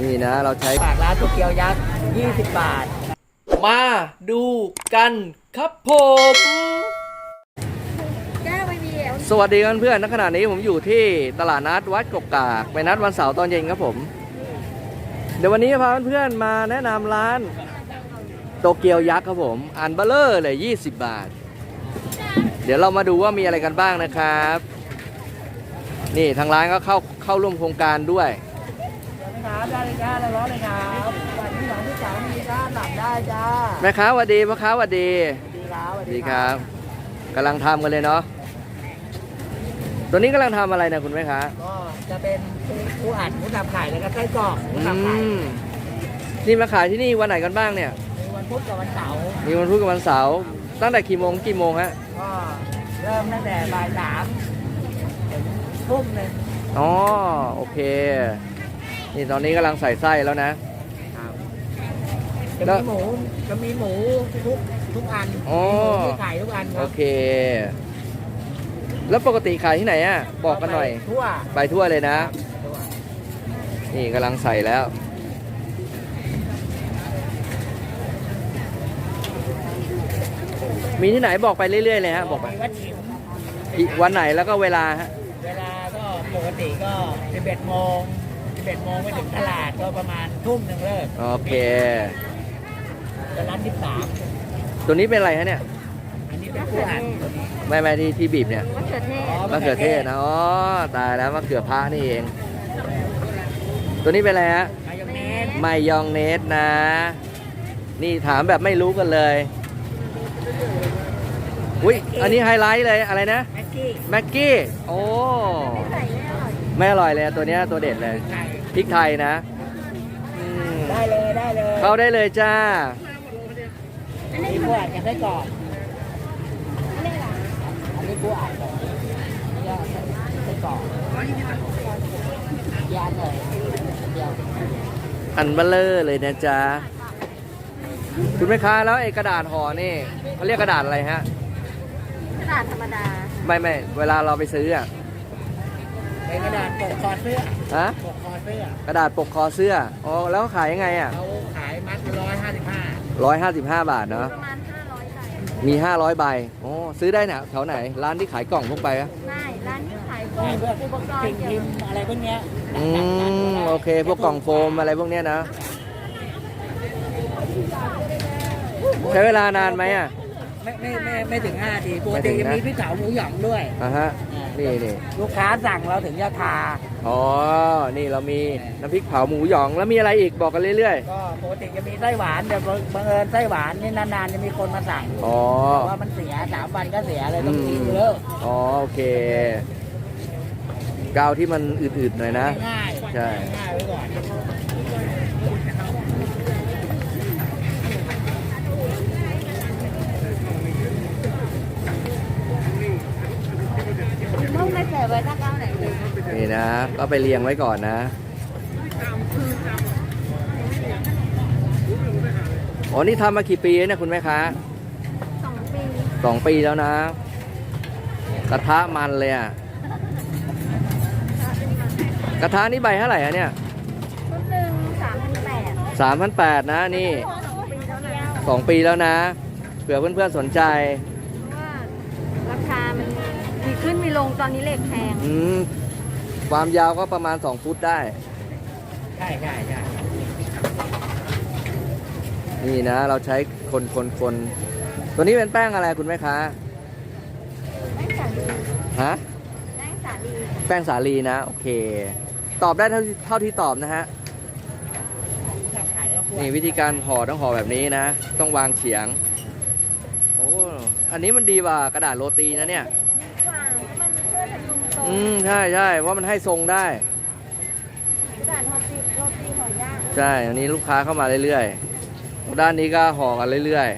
นี่นะเราใช้ฝากร้านโตเกียวยักษ์20 บาท มาดูกันครับผม แก้วไม่มีแล้วสวัสดีเพื่อนๆณขณะนี้ผมอยู่ที่ตลาดนัดวัดกกกากไปนัดวันเสาร์ตอนเย็นครับผม เดี๋ยววันนี้จะพาเพื่อนๆมาแนะนำร้าน โตเกียวยักษ์ครับผม อันเบลเลอร์เลย 20 บาท เดี๋ยวเรามาดูว่ามีอะไรกันบ้างนะครับ นี่ทางร้านก็เข้าเข้าร่วมโครงการด้วย ครับได้เลยจ้าร้อนเลยครับวันที่สองที่สามมีจ้าหลับได้จ้าแม่ค้าหวัดดีพ่อค้าหวัดดีดีครับสวัสดีครับกำลังทำกันเลยเนาะตัวนี้กำลังทำอะไรนะคุณแม่ค้าก็จะเป็นผู้อัดผู้ทำขายแล้วก็ไส้กรอกผู้อืทำขายมนี่มาขายที่นี่วันไหนกันบ้างเนี่ยมีวันพุธกับวันเสาร์มีวันพุธกับวันเสาร์ตั้งแต่กี่โมงกี่โมงฮะก็เริ่มตั้งแต่บ่ายสามถึงทุ่มหนึ่งอ๋อโอเค นี่ตอนนี้กำลังใส่ไส้แล้วนะจะแล้วมีหมูจะมีหมูทุกทุกอันอ๋อมีหมูที่ขายทุกอันคโอรับเค แล้วปกติขายที่ไหนอะ บอกกันหน่อยไปทั่วไปทั่วเลยนะ ทั่วนี่กำลังใส่แล้ว มีที่ไหนบอกไปเรื่อยๆเลยฮะ บอกไปมีวัดฉิมอีกวันไหนแล้วก็เวลาฮะ เวลาก็ปกติก็11โมง 11โมงไปถึงตลาดก็ประมาณทุ่มหนึ่งเลิกโอเค จะร้าน13ตัวนี้เป็นอะไรฮะเนี่ย อันนี้เป็นผู้อ่านตัวนี้ไม่ไม่ที่ที่บีบเนี่ยมะเขือเทศมะเขือเทศนะอ๋อตายแล้วมะเขือพระนี่เอง ตัวนี้เป็นอะไรฮะมายองเนสไมยองเนสนะ นี่ถามแบบไม่รู้กันเลยอุ้ยอันนี้ไฮไลท์เลยอะไรนะแม็กกี้แม็กกี้โอ้ใส่ไม่อร่อยไม่อร่อยเลยตัวเนี้ยตัวเด็ดเลย ไก่ พริกไทยนะอืมได้เลยได้เลยเข้าได้เลยจ้ามีผู้อ่านกับไส้กรอกอันนี้ผู้อ่านกับนี่ก็ไส้กรอกยานเลยเดียวอันเบลเลอร์เลยนะจ๊ะคุณแม่ค้าแล้วไอ้กระดาษห่อนี่เขาเรียกกระดาษอะไรฮะ กระดาษธรรมดา ไม่ไม่เวลาเราไปซื้ออะ เป็นกระดาษปกคอเสื้อฮะปกคอเสื้อกระดาษปกคอเสื้ออ๋อแล้วขายยังไงอะเขาขายมัดร้อยห้าสิบห้าร้อยห้าสิบห้าบาทเนาะประมาณ500ใบมีห้าร้อยใบโอ้ซื้อได้เนี่ยแถวไหน ร้านที่ขายกล่องพวกไปอะไม่ร้านที่ขายพวขายกพวกอุปกรสิ่งณ์เกี่ยวพิมพ์อะไรพวกเนี้ยอืมโอเค พวกกล่องโฟมอะไรพวกเนี้ยนะใช้เวลานานไหมอะไม่ไม่ไม่ไม่ถึงห้าทีปกไม่ถึติงจะนะมีพริกเผาหมูหยองด้วยอะฮะ นี่นี่ลูกค้าสั่งเราถึงจะทา อ๋อ นี่เรามีน้ำพริกเผาหมูหยองแล้วมีอะไรอีกบอกกันเรื่อยก็ปกติจะมีไส้หวานแต่บังเอิญไส้หวานนี่นานๆจะมีคนมาสั่งๆ อ๋อ เพราะว่ามันเสียสามวันก็เสียเลยต้องกินอืมเยอะอ๋อโอเค กาวที่มันอืดๆหน่อยนะ ง่ายๆใช่ ง่ายๆไว้ก่อน ไม่ใส่ไว้ถ้าเก้าไหนเลยนี่นะ ก็ไปเรียงไว้ก่อนนะอ๋อนี่ทำมากี่ปีแล้วเนี่ยคุณแม่ค้าสองปีสองปีแล้วนะ กระทะมันเลยอะ กระทะนี่ใบเท่าไหร่อะเนี่ยชุดหนึ่งสามพันแปดสามพันแปดนะนี่สองปีแล้วนะสองปีแล้วนะเผื่อเพื่อนๆสนใจ ขึ้นมีลงตอนนี้เหล็กแพงอืมความยาวก็ประมาณ 2 ฟุตได้ ใช่ใช่ใช่นี่นะ เราใช้คนคนคนตัวนี้เป็นแป้งอะไรคุณแม่ค้าแป้งสาลีฮะแป้งสาลีแป้งสาลีนะ โอเค ตอบได้เท่าที่เท่าที่ตอบนะฮะถ้าขายแล้วพวกนี่วิธีการห่อต้องห่อแบบนี้นะ ต้องวางเฉียง โอ้ อันนี้มันดีกว่ากระดาษโรตีนะเนี่ย กว่ามันเพื่อพยุงทรง อืมใช่ใช่เพราะมันให้ทรงได้กระดาษโรตีโรตีหอยย่างใช่อันนี้ลูกค้าเข้ามาเรื่อยๆด้านนี้ก็ห่อกันเรื่อย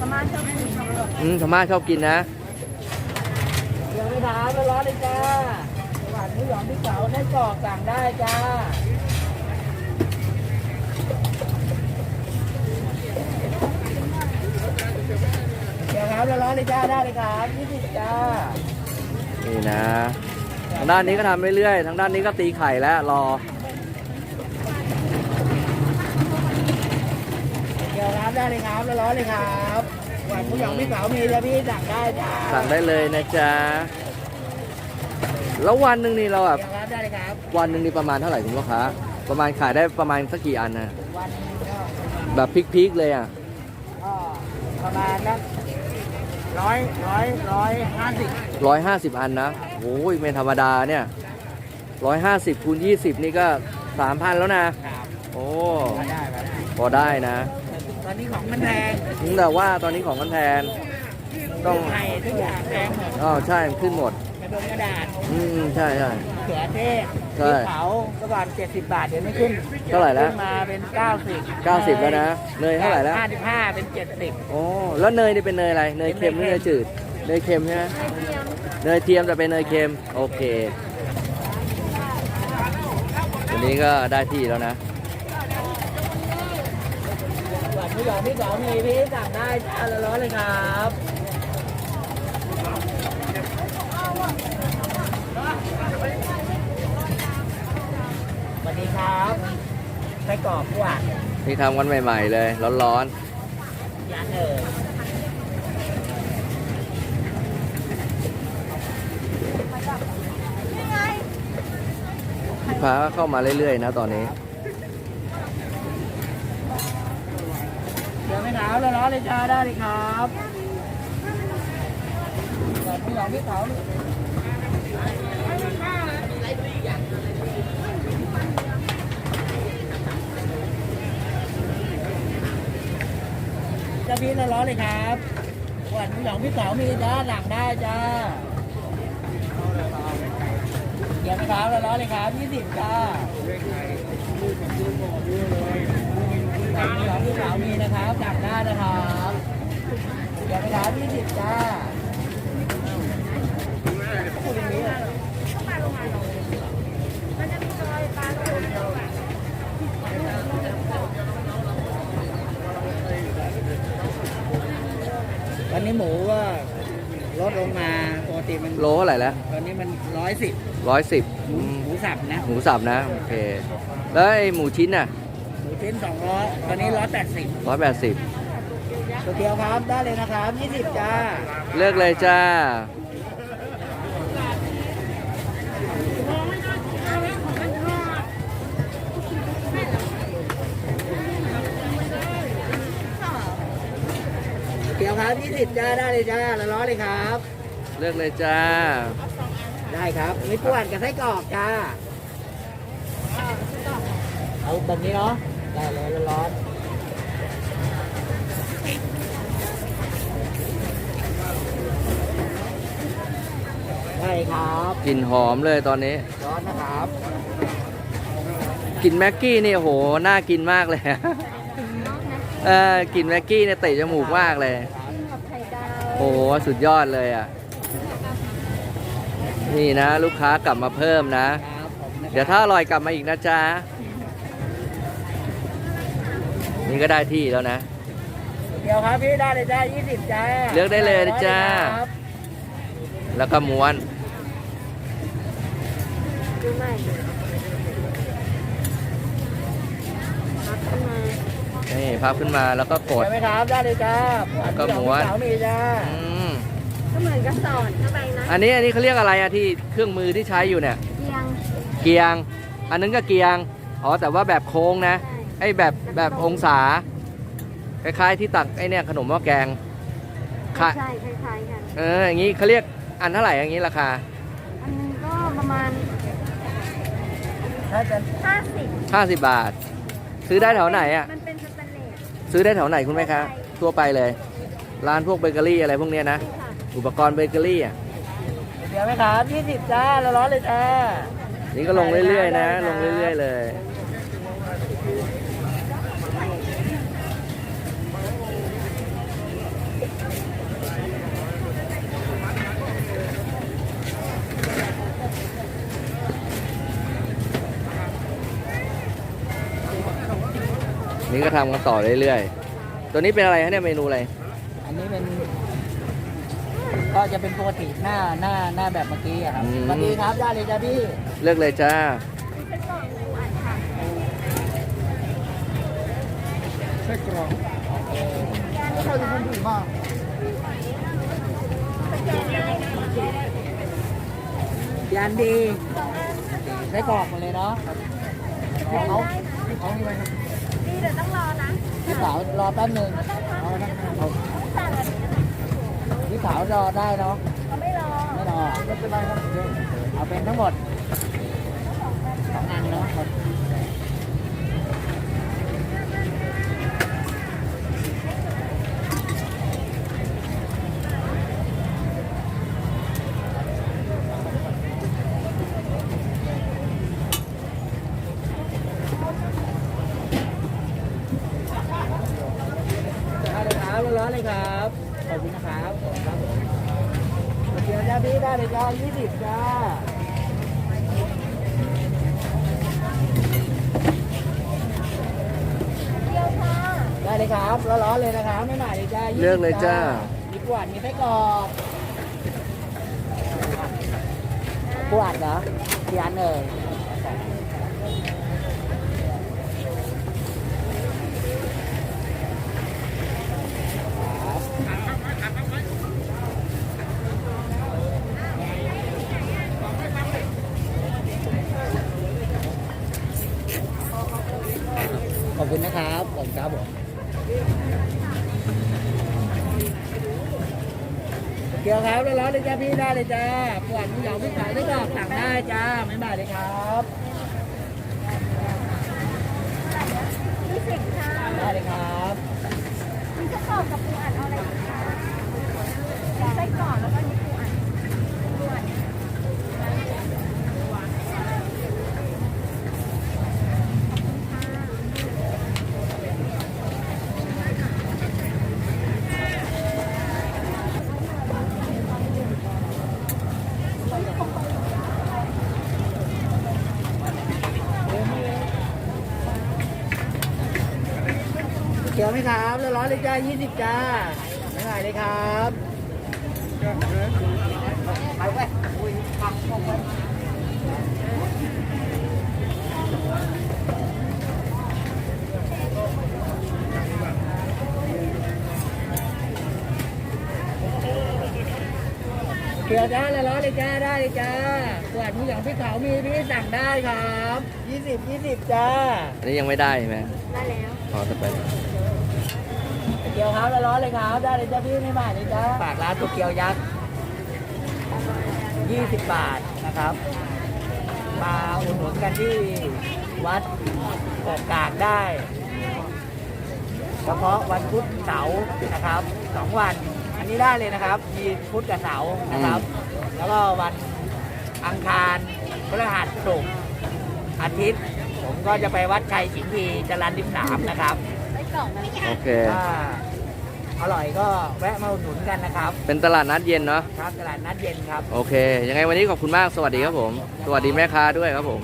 ประมาณเท่านี้ๆอืมธรรมะชอบกินนะเดี๋ยวไม่ทานร้อนๆเลยจ้าหวานหมูหยองพริกเผาไส้กรอกสั่งได้จ้าเดี๋ยว ครับร้อนๆเลยจ้าได้เลยครับยี่สิบจ้านี่นะ ทางด้านนี้ก็ทำเรื่อยๆ ทางด้านนี้ก็ตีไข่แล้วรอ เดี๋ยวครับได้เลยครับร้อนๆเลยครับหวานหมูหยองพี่สาวมีจะพี่สั่งได้จ้าสั่งได้เลยนะจ๊ะ แล้ววันหนึ่งนี่เราแบบเดี๋ยวครับได้เลยครับ วันหนึ่งนี่ประมาณเท่าไหร่คุณพ่อค้า ประมาณขายได้ประมาณสักกี่อันนะวันหนึ่งก็แบบพลิกๆเลยอะก็ประมาณนั้น ร้อยร้อยร้อยห้าสิบร้อยห้าสิบอันนะโอ้ยไม่ธรรมดาเนี่ยร้อยห้าสิบคูณยี่สิบนี่ก็สามพันแล้วนะ ครับโอ้มาได้มาได้พอได้นะ ตอนนี้ของมันแพงแต่ว่าตอนนี้ของมันแพงต้อง ไข่ทุกอย่างแพงหมด อ๋อใช่มันขึ้นหมดก ระดงกระดาษอืมใช่ใช่ เขือเทศใช่พริกเผากระบาดเจ็ดสิบบาทเดี๋ยวไม่ขึ้นเท่าไหร่แล้ว ขึ้นมาเป็นเก้าสิบเก้าสิบแล้วนะเนยเท่าไหร่แล้วห้าสิบห้าเป็นเจ็ดสิบ โอ้แล้วเนยนี่เป็นเนยอะไรเนยเค็มหรือเนยจืดเนยเค็มใช่ไหมเนยเทียมแต่เป็นเนยเค็มโอเควันนี้ก็ได้ที่แล้วนะ หวานผู้หยองพี่สาวมีพี่สั่งได้จ้าละร้อนเลยครับ สวัสดีครับไส้กรอกหวานนี่ทำกันใหม่ๆเลย ร้อนยันเอ่ยๆลูกค้าก็เข้ามาเรื่อยๆนะตอนนี้ เดี๋ยวไม่หนาวละร้อนเลยจ้าได้เลยครับหวานผู้หยองพี่สา จะพี่ละร้อนเลยครับหวานหยองพี่สาวมีจ้านหลังได้จ้าเดี๋ยวไม่หนาวละร้อนเลยครับยี่สิบจ้าแต่มีของพี่สาวมีนะครับสั่งได้นะครับเดี๋ยวไปร้านที่สิบจ้าตอนนี้ หมูก็ลดลงมาปกติมันโลเท่าไหร่แล้วตอนนี้มันร้อยสิบร้อยสิบหมูหมูสับนะหมูสับนะโอเคแล้วไอ้หมูชิ้นน่ะหมูชิ้นสองร้อยตอนนี้ร้อยแปดสิบร้อยแปดสิบตัวเดียวครับได้เลยนะครับยี่สิบจ้าเลือกเลยจ้า ครับยี่สิบจ้าได้เลยจ้าละร้อยเลยครับ เลือกเลยจ้า ได้ครับมีปวดกับไส้กรอกจ้า เอาแบบนี้เนาะ ได้เลยร้อนๆได้ครับกลิ่นหอมเลยตอนนี้ ร้อนนะครับ กลิ่นแม็กกี้นี่โอ้โห น่ากินมากเลย เออกลิ่นแม็กกี้เนี่ยเตะจมูกมากเลย โอ้โหสุดยอดเลยอะ นี่นะ ลูกค้ากลับมาเพิ่มนะครับผมนะ เดี๋ยวถ้าอร่อยกลับมาอีกนะจ๊ะ นี่ก็ได้ที่แล้วนะ เดี๋ยวครับพี่ได้เลยจ้ายี่สิบจ้า เลือกได้เลยนะจ้าครับแล้วก็ม้วนดูใหม่พับขึ้ นมานี่พับขึ้นมาแล้วก็กดเดี๋ยวไหมครับได้เลยจ้าก็ม้วน สาวมีจ้าอืมก็เหมือนกับสอนเข้าไปนะอันนี้อันนี้เขาเรียกอะไรอะที่เครื่องมือที่ใช้อยู่เนี่ยเกียงเกียง อันนั้นก็เกียง อ๋อ แต่ว่าแบบโค้งนะ ไอ้แบบแบบองศา คล้ายๆที่ตักไอ้เนี่ยขนมหม้อแกงใช่ค่ะใช่คล้ายๆกันเออ อย่างนี้เขาเรียกอันเท่าไหร่อย่างนี้ราคา อันนึงก็ประมาณ ถ้าจะ50 50 บาท ซื้อได้แถวไหนอะมันเป็นสแตนเลส ซื้อได้แถวไหนคุณแม่คะทั่วไปเลย ร้านพวกเบเกอรี่อะไรพวกเนี้ยนะค่ะอุปกรณ์เบเกอรี่อะ เดี๋ยวไหมครับยี่สิบจ้าละร้อนเลยจ้า นี่ก็ลงเรื่อยๆนะ ลงเรื่อยๆเลย นี่ก็ทำกันต่อเรื่อยๆ ตัวนี้เป็นอะไรฮะเนี่ยเมนูอะไร อันนี้เป็นปก็จะเป็นปกติหน้าหน้าหน้าแบบเมื่อกี้อะครับอืม สวัสดีครับได้เลยจ้าพี่เลือกเลยจ้า ไส้กรอกไม่ค่อยเป็นคนดีมากยานดีไส้กรอกหมาเลยเนาะเขาเขาเขามีไว้ครับดี เดี๋ยวต้องรอนะพี่สาวรอแป๊บหนึงเอานะเอาพี่สาวรอได้เนาะเขาไม่รอไม่รอไม่เป็นไรครับเดี๋ยวเอาเป็นทั้งหมดสองอันเนาะครับ ได้ เลยครับร้อนๆเลยครับ ขอบคุณนะครับขอบคุณครับผมเดี๋ยวจ้าพี่ได้เลยจ้ายี่สิบจ้าเดียวค่ะได้เลยครับร้อนๆเลยนะครับไม่หนาเลยจ้า20เลือกเลยจ้า มีกวาดมีไส้กรอกกวาดเหรอกี่อันเอ่ยขอบคุณนะครับขอบคุณครับผม เกี่ยวครับร้อนๆเลยจ้าพี่ได้เลยจ้าปวดเหยาพี่ขายได้ก็สั่งได้จ้าไม่บาทเลยครับยี่สิบค่ะได้เลยครับมีกระเป๋ากับปูอัดเอาอะไรดีคะมีไส้กรอกแล้วก็มีปูอัดปูอัด เกี่ ยวไหมครับร้อนๆเลยจ้า20จ้าไม่บาทเลยครับไปเว้ยอุ้ยผักออกไปเกี่ยวจ้าร้อนๆเลยจ้าได้เลยจ้าปวดมืออย่างพี่เขามีพี่สั่งได้ครับ20 20จ้า อันนี้ยังไม่ได้ใช่ไหมได้แล้วขอจะไปเกียวครับร้อนๆเลยครับ ได้เลยจ้าพี่ไม่บาทเลยจ้าฝากร้านตัวเกียวยักษ์20 บาทนะครับ มาอุดหนุนกันที่วัดเกิดกากได้ เฉพาะวันพุธเสาร์นะครับสองวัน อันนี้ได้เลยนะครับ มีพุธกับเสาร์นะครับ แล้วก็วันอังคารพฤหัสศุกร์อาทิตย์ ผมก็จะไปวัดชัยสิงห์ทีจรันดิมสามนะครับไส้กรอกนะโอเคถ้า อร่อยก็แวะมาอุดหนุนกันนะครับเป็นตลาดนัดเย็นเนาะครับตลาดนัดเย็นครับ โอเค ยังไงวันนี้ขอบคุณมาก สวัสดีครับผม สวัสดีแม่ค้าด้วยครับผม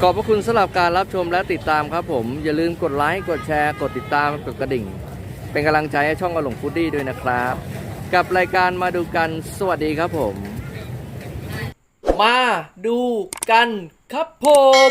ขอบพระคุณสำหรับการรับชมและติดตามครับผม อย่าลืมกดไลค์กดแชร์ กดติดตามกดกระดิ่ง เป็นกำลังใจให้ช่องกระหลงฟูดดี้ด้วยนะครับ กับรายการมาดูกันสวัสดีครับผม มาดูกันครับผม